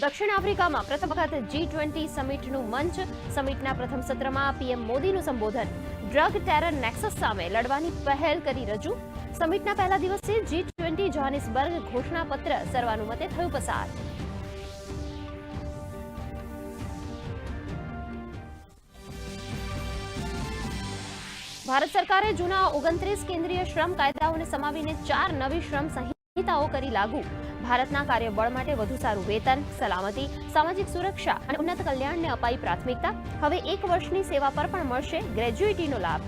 દક્ષિણ આફ્રિકામાં પ્રથમ વખત જી ટ્વેન્ટી સમિટનું મંચ. સમિટના પ્રથમ સત્રમાં પીએમ મોદીનું સંબોધન. ડ્રગ ટેરર નેક્સસ સામે લડવાની પહેલ કરી રજૂ. સમિટના પહેલા દિવસે જી ટ્વેન્ટી જોહાનિસબર્ગ ઘોષણાપત્ર સર્વાનુમતે થયું પસાર. ભારત સરકારે જૂના ઓગણત્રીસ કેન્દ્રીય શ્રમ કાયદાઓને સમાવીને ચાર નવી શ્રમ સંહિતાઓ કરી લાગુ. ભારતના કાર્યબળ માટે વધુ સારું વેતન, સલામતી, સામાજિક સુરક્ષા અને ઉન્નત કલ્યાણને અપાઈ પ્રાથમિકતા હવે એક વર્ષની સેવા પર પણ મળશે ગ્રેજ્યુઇટીનો લાભ.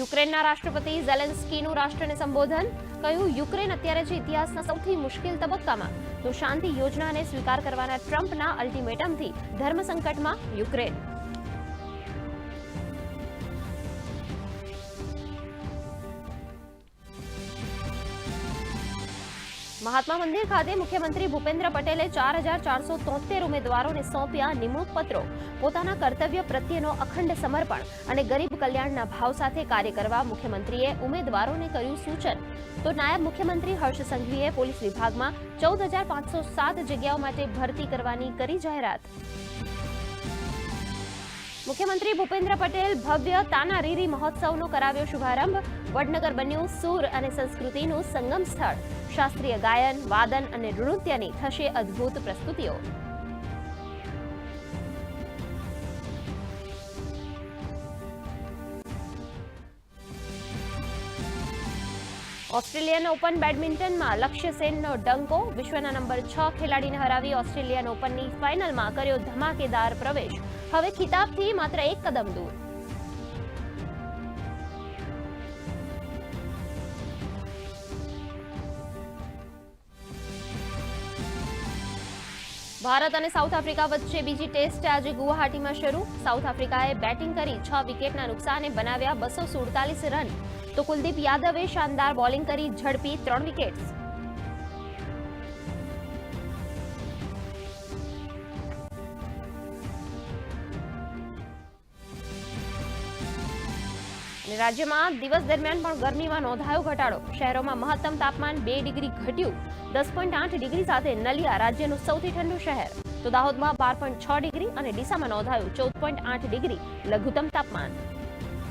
યુક્રેનના રાષ્ટ્રપતિ ઝેલેન્સ્કીનું રાષ્ટ્રને સંબોધન. કહ્યું, યુક્રેન અત્યારે છે ઇતિહાસના સૌથી મુશ્કેલ તબક્કામાં તો શાંતિ યોજનાને સ્વીકાર કરવાના ટ્રમ્પના અલ્ટિમેટમથી ધર્મ સંકટમાં યુક્રેન મહાત્મા મંદિર ખાતે મુખ્યમંત્રી ભૂપેન્દ્ર પટેલે ચાર હજાર ચારસો તોતેર ઉમેદવારોને સોંપ્યા નિમણૂક પત્રો પોતાના કર્તવ્ય પ્રત્યેનો અખંડ સમર્પણ અને ગરીબ કલ્યાણના ભાવ સાથે કાર્ય કરવા મુખ્યમંત્રીએ ઉમેદવારોને કર્યું સૂચન. તો નાયબ મુખ્યમંત્રી હર્ષ સંઘવીએ પોલીસ વિભાગમાં ચૌદ હજાર પાંચસો સાત જગ્યાઓ માટે ભરતી કરવાની કરી જાહેરાત. મુખ્યમંત્રી ભૂપેન્દ્ર પટેલ ભવ્ય તાના રીરી મહોત્સવનો કરાવ્યો શુભારંભ. વડનગર બન્યું સૂર અને સંસ્કૃતિનું સંગમ સ્થળ. શાસ્ત્રીય ગાયન, વાદન અને નૃત્યની થશે અદ્ભુત પ્રસ્તુતિઓ. ઓસ્ટ્રેલિયન ઓપન બેડમિન્ટનમાં લક્ષ્ય સેનનો ડંકો વિશ્વના નંબર છ ખેલાડીને હરાવી ઓસ્ટ્રેલિયન ઓપનની ફાઇનલમાં કર્યો ધમાકેદાર પ્રવેશ. હવે ખિતાબથી માત્ર એક કદમ દૂર. ભારત અને સાઉથ આફ્રિકા વચ્ચે બીજી ટેસ્ટ આજે ગુવાહાટીમાં શરૂ. સાઉથ આફ્રિકાએ બેટિંગ કરી છ વિકેટના નુકસાને બનાવ્યા બસો સુડતાલીસ રન. તો કુલદીપ યાદવે શાનદાર બોલિંગ કરી ઝડપી ત્રણ વિકેટ્સ. અને રાજ્યમાં દિવસ દરમિયાન પણ ગરમીમાં નોંધાયો ઘટાડો. શહેરોમાં મહત્તમ તાપમાન બે ડિગ્રી ઘટ્યું. દસ પોઈન્ટ આઠ ડિગ્રી સાથે નલિયા રાજ્યનું સૌથી ઠંડુ શહેર. તો દાહોદમાં બાર પોઈન્ટ છ ડિગ્રી અને ડીસામાં નોંધાયું ચૌદ પોઈન્ટ આઠ ડિગ્રી લઘુત્તમ તાપમાન.